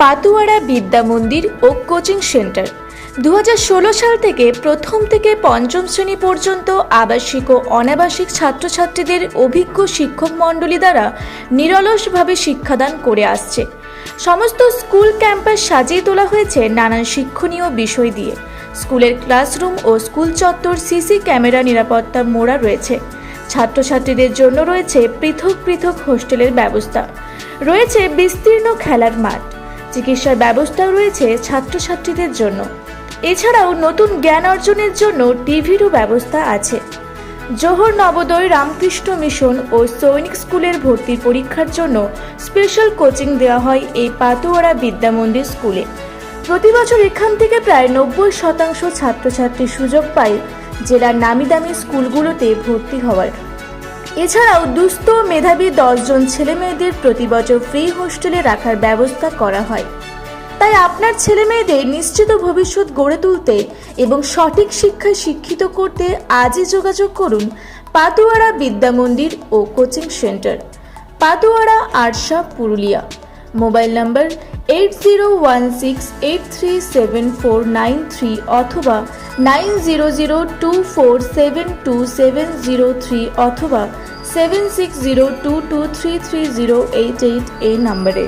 পাতুয়ারা বিদ্যা মন্দির ও coaching centre. দু হাজার ষোলো সাল থেকে প্রথম থেকে পঞ্চম শ্রেণি পর্যন্ত আবাসিক ও অনাবাসিক ছাত্রছাত্রীদের অভিজ্ঞ শিক্ষক মণ্ডলী দ্বারা নিরলসভাবে শিক্ষাদান করে আসছে। সমস্ত স্কুল ক্যাম্পাস সাজিয়ে তোলা হয়েছে নানান শিক্ষণীয় বিষয় দিয়ে। স্কুলের ক্লাসরুম ও স্কুল চত্বর সিসি ক্যামেরা নিরাপত্তা মোড়া রয়েছে। ছাত্রছাত্রীদের জন্য রয়েছে পৃথক পৃথক হোস্টেলের ব্যবস্থা। রয়েছে বিস্তীর্ণ খেলার মাঠ। চিকিৎসার ব্যবস্থাও রয়েছে ছাত্রছাত্রীদের জন্য। এছাড়াও নতুন জ্ঞান অর্জনের জন্য টিভিরও ব্যবস্থা আছে। জোহর নবোদয় রামকৃষ্ণ মিশন ও সৈনিক স্কুলের ভর্তির পরীক্ষার জন্য স্পেশাল কোচিং দেওয়া হয় এই পাতুয়ারা বিদ্যা মন্দির স্কুলে। প্রতি বছর এখান থেকে প্রায় নব্বই শতাংশ ছাত্রছাত্রী সুযোগ পায় জেলার নামি দামি স্কুলগুলোতে ভর্তি হওয়ার। এছাড়াও দুস্থ মেধাবী দশজন ছেলে মেয়েদের প্রতি বছর ফ্রি হোস্টেলে রাখার ব্যবস্থা করা হয়। তাই আপনার ছেলে মেয়েদের নিশ্চিত ভবিষ্যৎ গড়ে তুলতে এবং সঠিক শিক্ষায় শিক্ষিত করতে আজই যোগাযোগ করুন পাতুয়ারা বিদ্যা মন্দির ও coaching centre, Patuara Arsha, Purulia. Mobile number eight zero one six eight three seven four nine three অথবা nine zero zero two four seven two seven zero three অথবা seven six zero two two three three zero eight eight এই নম্বরে